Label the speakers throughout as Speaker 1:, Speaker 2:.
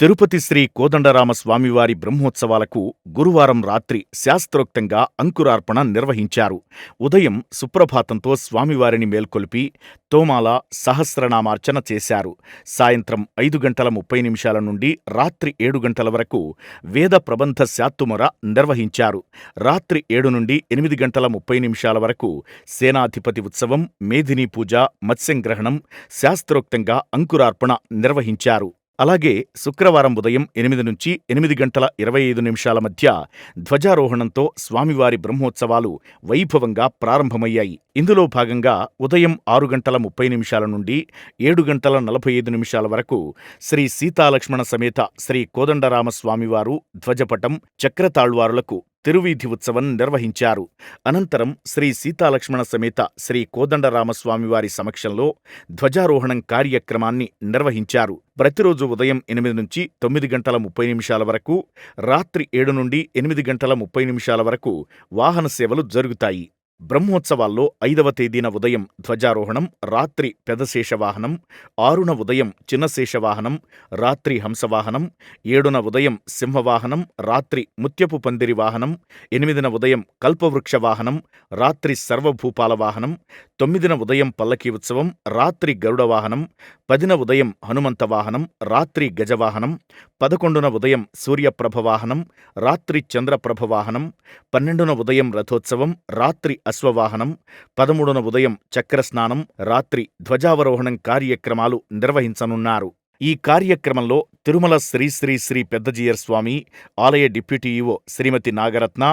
Speaker 1: తిరుపతి శ్రీ కోదండరామ స్వామివారి బ్రహ్మోత్సవాలకు గురువారం రాత్రి శాస్త్రోక్తంగా అంకురార్పణ నిర్వహించారు. ఉదయం సుప్రభాతంతో స్వామివారిని మేల్కొల్పి తోమాల సహస్రనామార్చన చేశారు. సాయంత్రం ఐదు గంటల ముప్పై నిమిషాల నుండి రాత్రి ఏడు గంటల వరకు వేద ప్రబంధ శాత్తుమొర నిర్వహించారు. రాత్రి ఏడు నుండి ఎనిమిది గంటల ముప్పై నిమిషాల వరకు సేనాధిపతి ఉత్సవం మేధిని పూజ మత్స్యంగ్రహణం శాస్త్రోక్తంగా అంకురార్పణ నిర్వహించారు. అలాగే శుక్రవారం ఉదయం ఎనిమిది నుంచి ఎనిమిది గంటల ఇరవై ఐదు నిమిషాల మధ్య ధ్వజారోహణంతో స్వామివారి బ్రహ్మోత్సవాలు వైభవంగా ప్రారంభమయ్యాయి. ఇందులో భాగంగా ఉదయం ఆరు గంటల ముప్పై నిమిషాల నుండి ఏడు గంటల నలభై ఐదు నిమిషాల వరకు శ్రీ సీతాలక్ష్మణ సమేత శ్రీ కోదండరామ స్వామివారు ధ్వజపటం చక్రతాళ్వారులకు తిరువీధి ఉత్సవం నిర్వహించారు. అనంతరం శ్రీ సీతాలక్ష్మణ సమేత శ్రీ కోదండరామస్వామివారి సమక్షంలో ధ్వజారోహణం కార్యక్రమాన్ని నిర్వహించారు. ప్రతిరోజు ఉదయం ఎనిమిది నుంచి తొమ్మిది గంటల ముప్పై నిమిషాల వరకు రాత్రి ఏడు నుండి ఎనిమిది గంటల ముప్పై నిమిషాల వరకు వాహన సేవలు జరుగుతాయి. బ్రహ్మోత్సవాల్లో ఐదవ తేదీన ఉదయం ధ్వజారోహణం రాత్రి పెదశేషవాహనం ఆరున ఉదయం చిన్నశేషవాహనం రాత్రి హంసవాహనం ఏడున ఉదయం సింహవాహనం రాత్రి ముత్యపు పందిరి వాహనం ఎనిమిదిన ఉదయం కల్పవృక్ష వాహనం రాత్రి సర్వభూపాల వాహనం తొమ్మిదిన ఉదయం పల్లకీ ఉత్సవం రాత్రి గరుడ వాహనం పదిన ఉదయం హనుమంత వాహనం రాత్రి గజవాహనం పదకొండున ఉదయం సూర్యప్రభ వాహనం రాత్రి చంద్రప్రభ వాహనం పన్నెండున ఉదయం రథోత్సవం రాత్రి అశ్వవాహనం పదమూడున ఉదయం చక్రస్నానం రాత్రి ధ్వజావరోహణం కార్యక్రమాలు నిర్వహించనున్నారు. ఈ కార్యక్రమంలో తిరుమల శ్రీ శ్రీ శ్రీ పెద్దజీయర్ స్వామి ఆలయ deputy EO Shrimati Nagaratna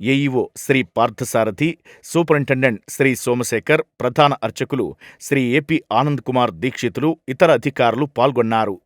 Speaker 1: AEO Shri Parthasarathi superintendent Shri Somashekar ప్రధాన అర్చకులు శ్రీ ఏపీ ఆనంద్ కుమార్ దీక్షితులు ఇతర అధికారులు పాల్గొన్నారు.